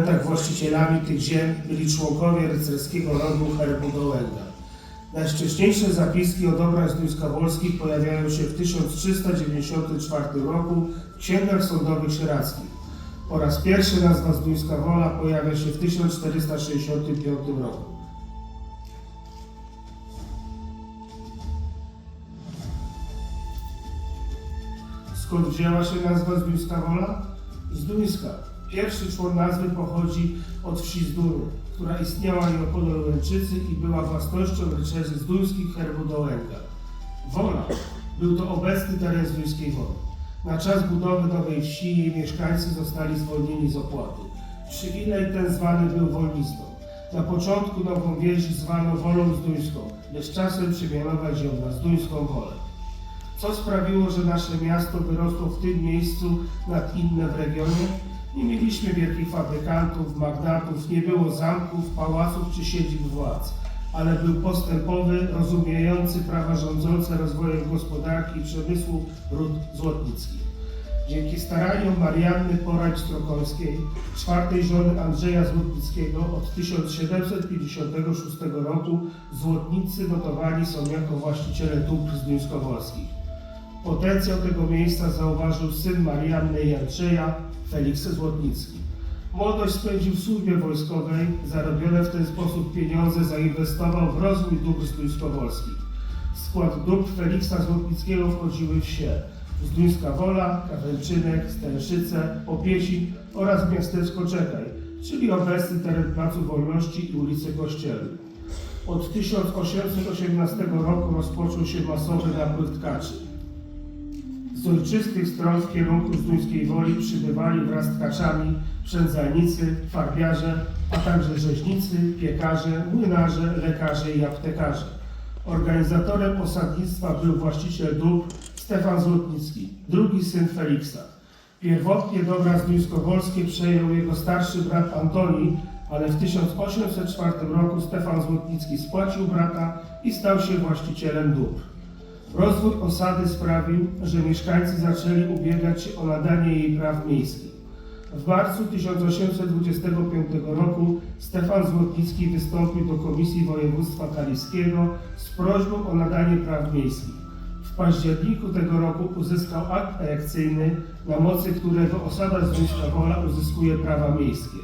tak właścicielami tych ziem byli członkowie rycerskiego rodu Herbudołęga. Najwcześniejsze zapiski o dobrach zduńskowolskich pojawiają się w 1394 roku w księgach sądowych sieradzkich. Po raz pierwszy nazwa Zduńska Wola pojawia się w 1465 roku. Skąd wzięła się nazwa Zduńska Wola? Z Duńska. Pierwszy człon nazwy pochodzi od wsi Zduny, która istniała nieopodal Łęczycy i była własnością rycerzy z duńskich herbu Dołęga. Wola był to obecny teren Zduńskiej Woli. Na czas budowy nowej wsi jej mieszkańcy zostali zwolnieni z opłaty. Przywilej ten zwany był wolnictwem. Na początku nową wieś zwano Wolą Zduńską, lecz czasem przemianować ją na Zduńską Wolę. Co sprawiło, że nasze miasto wyrosło w tym miejscu nad inne w regionie? Nie mieliśmy wielkich fabrykantów, magnatów, nie było zamków, pałaców czy siedzib władz, ale był postępowy, rozumiejący prawa rządzące rozwojem gospodarki i przemysłu ród złotnickich. Dzięki staraniom Marianny Porać-Strokońskiej, czwartej żony Andrzeja Złotnickiego od 1756 roku złotnicy notowani są jako właściciele dóbr zduńskowolskich. Potencjał tego miejsca zauważył syn Marianny i Andrzeja, Feliks Złotnicki. Młodość spędził w służbie wojskowej, zarobione w ten sposób pieniądze zainwestował w rozwój dóbr zduńskowolskich. W skład dóbr Feliksa Złotnickiego wchodziły wsie Zduńska Wola, Kawęczynek, Stęszyce, Opiesin oraz miasteczko Czekaj, czyli obecny teren Placu Wolności i ulicy Kościelnej. Od 1818 roku rozpoczął się masowy napływ tkaczy. Z ojczystych stron w kierunku Zduńskiej Woli przybywali wraz z tkaczami przędzalnicy, farbiarze, a także rzeźnicy, piekarze, młynarze, lekarze i aptekarze. Organizatorem osadnictwa był właściciel dóbr Stefan Złotnicki, drugi syn Feliksa. Pierwotnie dobra zduńskowolskie przejął jego starszy brat Antoni, ale w 1804 roku Stefan Złotnicki spłacił brata i stał się właścicielem dóbr. Rozwój osady sprawił, że mieszkańcy zaczęli ubiegać się o nadanie jej praw miejskich. W marcu 1825 roku Stefan Złotnicki wystąpił do Komisji Województwa Kaliskiego z prośbą o nadanie praw miejskich. W październiku tego roku uzyskał akt erekcyjny, na mocy którego osada Zduńska Wola uzyskuje prawa miejskie.